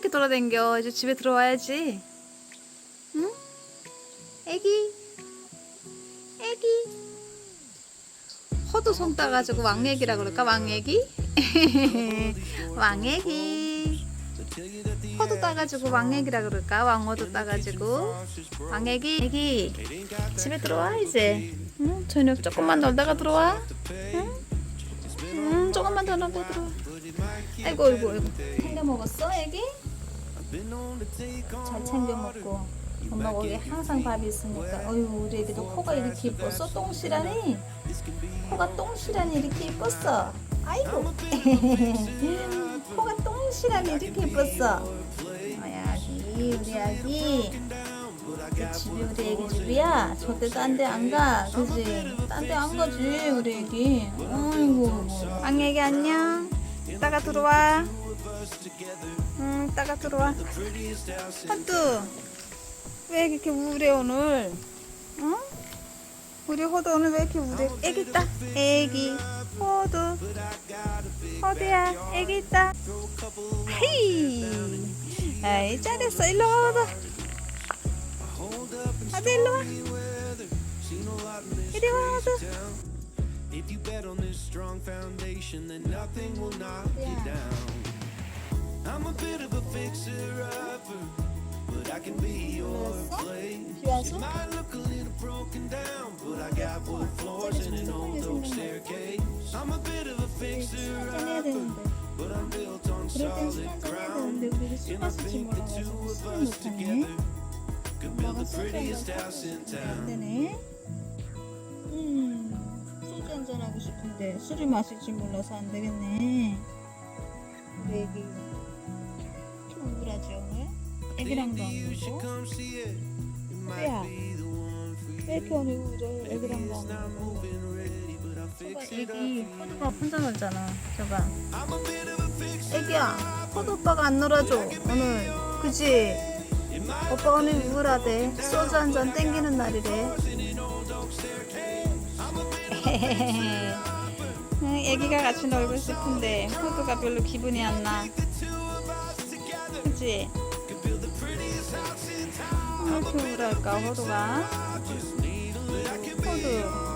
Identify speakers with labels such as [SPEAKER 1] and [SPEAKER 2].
[SPEAKER 1] 이렇게 돌아댕겨? 이제 집에 들어와야지. 응? 애기, 애기. 허도 손 따가지고 왕애기라 그럴까? 왕애기? 왕애기. 허도 따가지고 왕애기라 그럴까? 왕어도 따가지고 왕애기. 애기 집에 들어와 이제. 응? 저녁 조금만 놀다가 들어와. 응? 음, 조금만 더 놀다 들어와. 아이고 아이고 아이고. 챙겨 먹었어 애기? 잘 챙겨 먹고. 엄마 거기 항상 밥이 있으니까. 어휴 우리 애기도 코가 이렇게 이뻤어? 똥실하니? 코가 똥실하니 이렇게 이뻤어? 아이고. 코가 똥실하니 이렇게 이뻤어? 어, 아기 우리 아기. 그 집이 우리 애기 집이야? 절대 딴 데 안 가. 그지? 딴 데 안 가지 우리 애기. 아이고. 왕애기 안녕. 이따가 들어와. 응, 이따가 들어와. 헌뚜, 왜 이렇게 우울해 오늘? 응? 우리 호두 오늘 왜 이렇게 우울해? 애기 있다. 애기. 호두. 호두야, 애기 있다. 헤이. 아이, 잘했어. 일로 와, 호두. 호두 일로 와. 이리 와, 호두.
[SPEAKER 2] If you bet on this strong foundation, then nothing will knock yeah. you down. I'm a bit of a fixer-upper, but I can be your place.
[SPEAKER 1] You
[SPEAKER 2] might look a little broken down, but I got wood floors and an old oak staircase. I'm a bit of a
[SPEAKER 1] fixer-upper.
[SPEAKER 2] But I'm built on solid ground. And I think the two of us together could build the prettiest house in town.
[SPEAKER 1] 하고 싶은데 술을 마실지 몰라서 안 되겠네. 우리 애기 좀 우울하지 오늘? 애기랑도 안 놀고?
[SPEAKER 2] you.
[SPEAKER 1] 왜 이렇게 오늘 우울해? 애기랑도 안 놀고? 저봐. 애기 호두가 혼자 놀잖아. 저봐. 애기야, 호두 오빠가 안 놀아줘 오늘. 그지? 오빠가 오늘 우울하대. 소주 한 잔 땡기는 날이래. 응, 애기가 같이 놀고 싶은데 호두가 별로 기분이 안 나. 그치? 왜 이렇게 우울할까 호두가? 호두